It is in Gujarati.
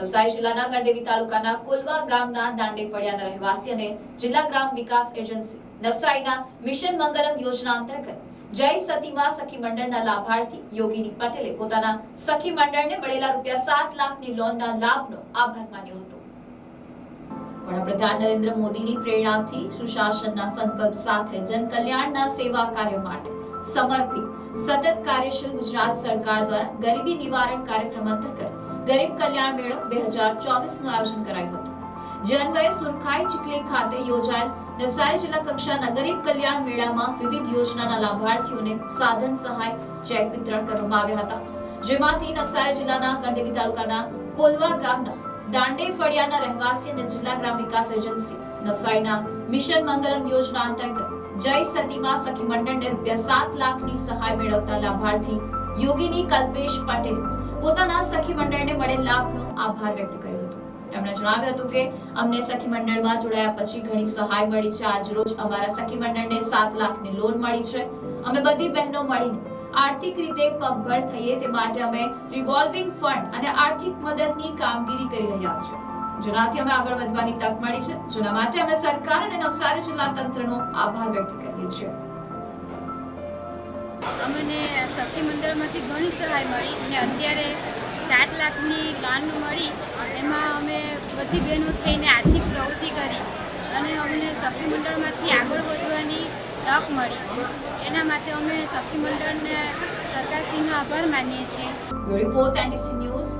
નવસારી જિલ્લાના ગણદેવી તાલુકાના કોલવા ગામના દાંડે ફળિયાના રહેવાસી અને જિલ્લા ગ્રામ વિકાસ એજન્સી નવસારીના મિશન મંગલમ યોજના અંતર્ગત જય સતીમાં સખી મંડળના લાભાર્થી યોગીની પટેલે પોતાના સખી મંડળને મળેલા રૂપિયા સાત લાખની લોનના લાભનો આભાર માન્યો હતો. વડાપ્રધાન નરેન્દ્ર મોદીની પ્રેરણાથી સુશાસનના સંકલ્પ સાથે જનકલ્યાણના સેવા કાર્ય માટે સમર્પિત સતત કાર્યશીલ ગુજરાત સરકાર દ્વારા ગરીબી નિવારણ કાર્યક્રમ અંતર્ગત ગરીબ કલ્યાણ મેળો બે હજાર ચોવીસનું આયોજન કરાયું હતું. જે અન્વયે સુરખાઈ ચીખલી ખાતે યોજાયેલ નવસારી જિલ્લા કક્ષાના ગરીબ કલ્યાણ મેળામાં વિવિધ યોજનાના લાભાર્થીઓને સાધન સહાય, ચેક વિતરણ કરવામાં આવ્યા હતા. જેમાંથી નવસારી જિલ્લાના ગણદેવી તાલુકાના કોલવા ગામના દાંડે ફળિયાના રહેવાસી અને જિલ્લા ગ્રામ વિકાસ એજન્સી નવસારીના મિશન મંગલમ યોજના અંતર્ગત જય સતીમા સખી મંડળને રૂપિયા સાત લાખની સહાય મેળવતા લાભાર્થી યોગીની કલ્પેશ પટેલ પોતાના સખી મંડળને મળેલ લાભનો આભાર વ્યક્ત કર્યો હતો. તેમણે જણાવ્યું હતું કે, અમને સખી મંડળમાં જોડાયા પછી ઘણી સહાય મળી છે. આજરોજ અમારા સખી મંડળને સાત લાખની લોન મળી છે. અમે બધી બહેનો મળીને આર્થિક રીતે પગભર થઈએ તે માટે અમે રિવોલ્વિંગ ફંડ અને આર્થિક મદદની કામગીરી કરી રહ્યા છીએ. જેનાથી અમે આગળ વધવાની તક મળી છે. જેના માટે અમે સરકાર અને નવસારી જિલ્લા તંત્રનો આભાર વ્યક્ત કરીએ છીએ. અમને સખી મંડળમાંથી ઘણી સહાય મળી અને અત્યારે સાત લાખની લોન મળી. એમાં અમે બધી બહેનો થઈને આર્થિક પ્રવૃત્તિ કરી અને અમને સખી મંડળમાંથી આગળ વધવાની તક મળી. એના માટે અમે સખી મંડળને સરકારશ્રીનો આભાર માનીએ છીએ. Report and news